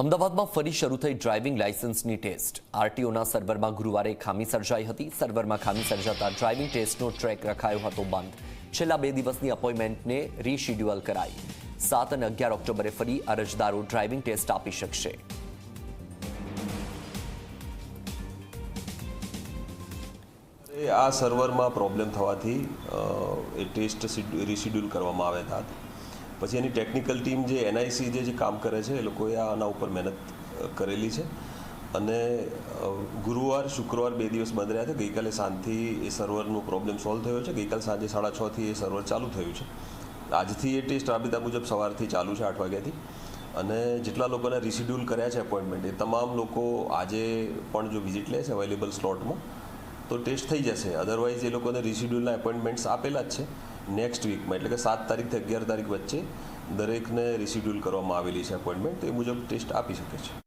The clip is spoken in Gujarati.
અમદાવાદમાં ફરી શરૂ થઈ ડ્રાઇવિંગ લાયસન્સની ટેસ્ટ. આરટીઓના સર્વરમાં ગુરુવારે ખામી સર્જાઈ હતી. સર્વરમાં ખામી સર્જાતા ડ્રાઇવિંગ ટેસ્ટનો ટ્રેક રખાયો હતો બંધ. છેલ્લા બે દિવસની અપોઇન્ટમેન્ટને રીશેડ્યુઅલ કરાઈ. સાત અને અગિયાર ઓક્ટોબરે ફરી અરજદારો ડ્રાઇવિંગ ટેસ્ટ આપી શકશે. આ સર્વરમાં પ્રોબ્લેમ થવાથી એ ટેસ્ટ રિશિડ્યુલ કરવામાં આવ્યા હતા. પછી એની ટેકનિકલ ટીમ જે એનઆઈસી જે કામ કરે છે, એ લોકોએ આના ઉપર મહેનત કરેલી છે. અને ગુરુવાર, શુક્રવાર બે દિવસ બંધ રહ્યા હતા ગઈકાલે સાંજથી એ સર્વરનો પ્રોબ્લેમ સોલ્વ થયો છે. ગઈકાલ સાંજે સાડા છથી એ સર્વર ચાલુ થયું છે. આજથી એ ટેસ્ટ રાબેતા મુજબ સવારથી ચાલુ છે, આઠ વાગ્યાથી. અને જેટલા લોકોને રિશિડ્યુલ કર્યા છે એપોઇન્ટમેન્ટ એ તમામ લોકો આજે પણ જો વિઝિટ લે છે અવેલેબલ સ્લોટમાં તો ટેસ્ટ થઈ જશે. અધરવાઇઝ એ લોકોને રિશિડ્યુલના એપોઇન્ટમેન્ટ્સ આપેલા જ છે. નેક્સ્ટ વીકમાં એટલે કે સાત તારીખથી અગિયાર તારીખ વચ્ચે દરેકને રિશિડ્યુલ કરવામાં આવેલી છે એપોઇન્ટમેન્ટ એ મુજબ ટેસ્ટ આપી શકે છે.